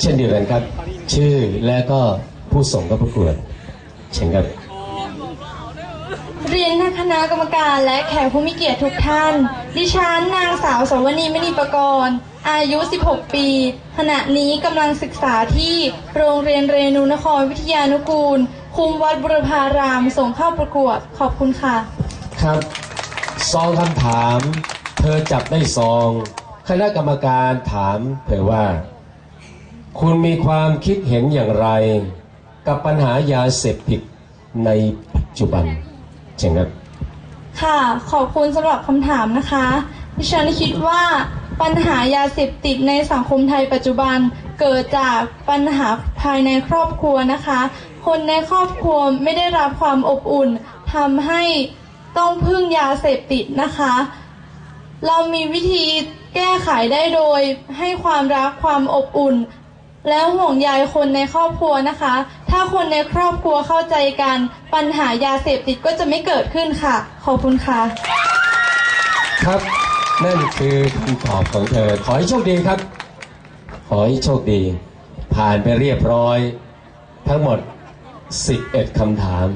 เช่นเดียวกันครับ ชื่อและก็ผู้ส่งเข้าประกวดเชิญครับเรียนท่านคณะกรรมการและแขกผู้มีเกียรติทุกท่าน ดิฉันนางสาวสวนีมณีประกรณ์ อายุ 16 ปี ขณะนี้กำลังศึกษาที่โรงเรียนเรนูนครวิทยานุกูล คุมวัดบุรพาราม ส่งเข้าประกวด ขอบคุณค่ะ ครับซองคำถาม เธอจับได้ซอง คณะกรรมการถามเธอว่า คุณมีความคิดเห็นอย่างไร กับปัญหายาเสพติดในปัจจุบันเชิญครับค่ะ ขอบคุณสำหรับคำถามนะคะดิฉันคิดว่าปัญหายาเสพติดในสังคมไทยปัจจุบันเกิดจากปัญหาภายในครอบครัวนะคะ คนในครอบครัวไม่ได้รับความอบอุ่นทำให้ต้องพึ่งยาเสพติดนะคะ เรามีวิธีแก้ไขได้โดยให้ความรักความอบอุ่น แล้วห่วงใยคนในครอบครัวนะคะ ถ้าคนในครอบครัวเข้าใจกัน ปัญหายาเสพติดก็จะไม่เกิดขึ้นค่ะ ขอบคุณค่ะ ครับนั่นคือคำตอบของเธอ ขอให้โชคดีครับ ขอให้โชคดี ผ่านไปเรียบร้อย ทั้งหมด 11คำถาม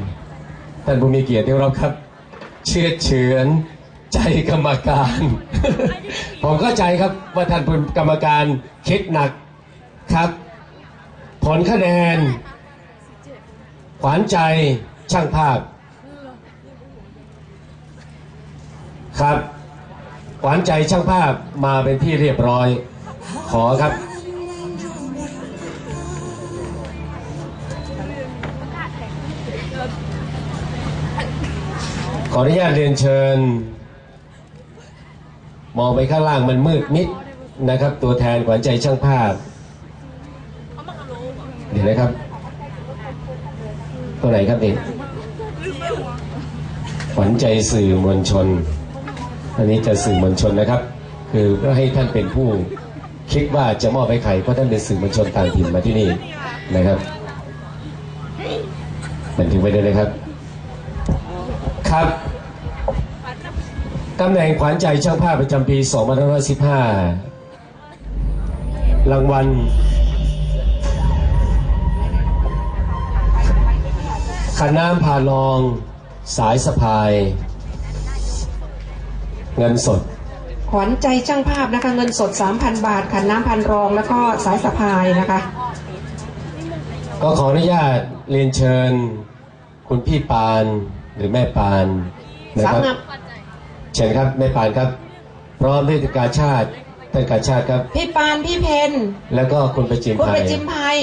ท่านผู้มีเกียรติที่เคาครับ เชื่อเฉือนใจกรรมการ ผมเข้าใจครับว่าท่านผู้กรรมการคิดหนัก ครับ ผลคะแนน ขวานใจช่างภาพ ครับ ขวานใจช่างภาพมาเป็นที่เรียบร้อย ขอครับขออนุญาตเรียนเชิญ มองไปข้างล่างมันมืดมิดนะครับ ตัวแทนขวัญใจช่างภาพ เดี๋ยวนะครับ ตัวไหนครับเด็กขวัญใจสื่อมวลชน อันนี้จะสื่อมวลชนนะครับ คือเพื่อให้ท่านเป็นผู้คิดว่าจะมอบให้ใครเพราะท่านเป็นสื่อมวลชนต่างถิ่นมาที่นี่นะครับบันทึกไว้ด้วยนะครับ ครับตำแหน่งขวัญใจช่างภาพประจำปี 2515 รางวัล ขันน้ำพาลอง สายสะพาย เงินสด ขวัญใจช่างภาพนะคะ เงินสด 3,000 บาท ขันน้ำพันรองแล้วก็สายสะพายนะคะ ก็ขออนุญาตเรียนเชิญ คุณพี่ปานหรือแม่ปานนะสาคมรับงามเชิญครับแม่ปานครับ พร้อมด้วยกาชาติท่านกาชาติครับ พี่ปานพี่เพนแล้วก็คุณประจิมคุณภัปยระจิมภัย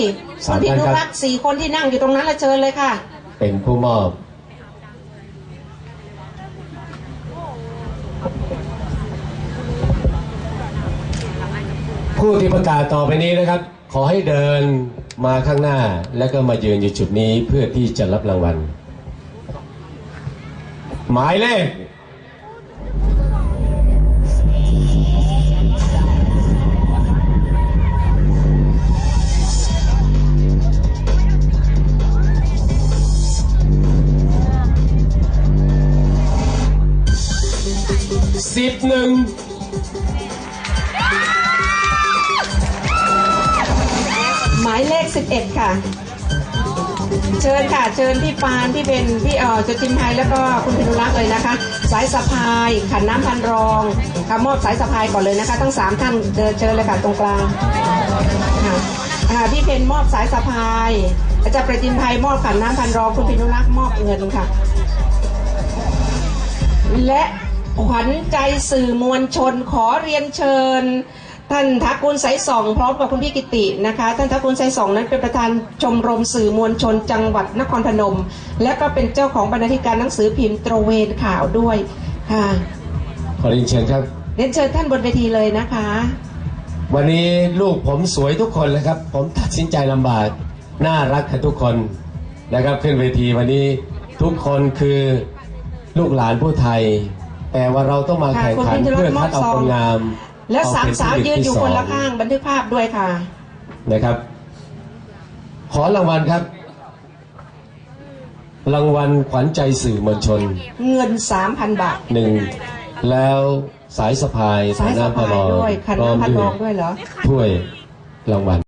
สามคุณพี่ท่านนุครับ รักษ์สี่คนที่นั่งอยู่ตรงนั้นละเชิญเลยค่ะ เป็นผู้มอบผู้ที่ประกาศต่อไปนี้นะครับ ขอให้เดินมาข้างหน้า แล้วก็มายืนอยู่จุดนี้เพื่อที่จะรับรางวัล หมายเลข สิบหนึ่งหมายเลข 11 ค่ะ เชิญค่ะ เชิญพี่ปานพี่เพนพี่เอ่อจุจิมภัยแล้วก็คุณพินุรักษ์เลยนะคะ สายสะพายขันน้ำพันรองค่ะมอบสายสะพายก่อนเลยนะคะ ทั้งสามท่านเดินเชิญเลยค่ะตรงกลางค่ะอ่าพี่เพนมอบสายสะพาย อาจารย์ประจิมภัยมอบขันน้ำพันรองคุณพินุรักษ์มอบเงินค่ะ และ ขวัญใจสื่อมวลชนขอเรียนเชิญ ท่านทักกุลสายส่องพร้อมกับคุณพี่กิตินะคะ ท่านทักกุลสายส่องนั้นเป็นประธานชมรมสื่อมวลชนจังหวัดนครพนม และก็เป็นเจ้าของบรรณาธิการหนังสือพิมพ์ตระเวนข่าวด้วยค่ะขอเรียนเชิญครับเรียนเชิญท่านบนเวทีเลยนะคะ วันนี้ลูกผมสวยทุกคนเลยครับ ผมตัดสินใจลำบากน่ารักกันทุกคนนะครับขึ้นเวทีวันนี้ทุกคนคือลูกหลานผู้ไทย แต่ว่าเราต้องมาค่ะแข่งขันคุณพิมพ์เพื่อคัดเอามอบซองคนงามและสามเอเป็สาวที่ยืนอยู่ที่คนละสงข้างบันทึกภาพด้วยค่ะ นะครับ ขอรางวัลครับ รางวัลขวัญใจสื่อมวลชนเงิน 3,000 บาท หนึ่งแล้วสายสะพายสายสะพายด้วยขันน้ำพันรองด้วยเหรอ ถ้วยรางวัล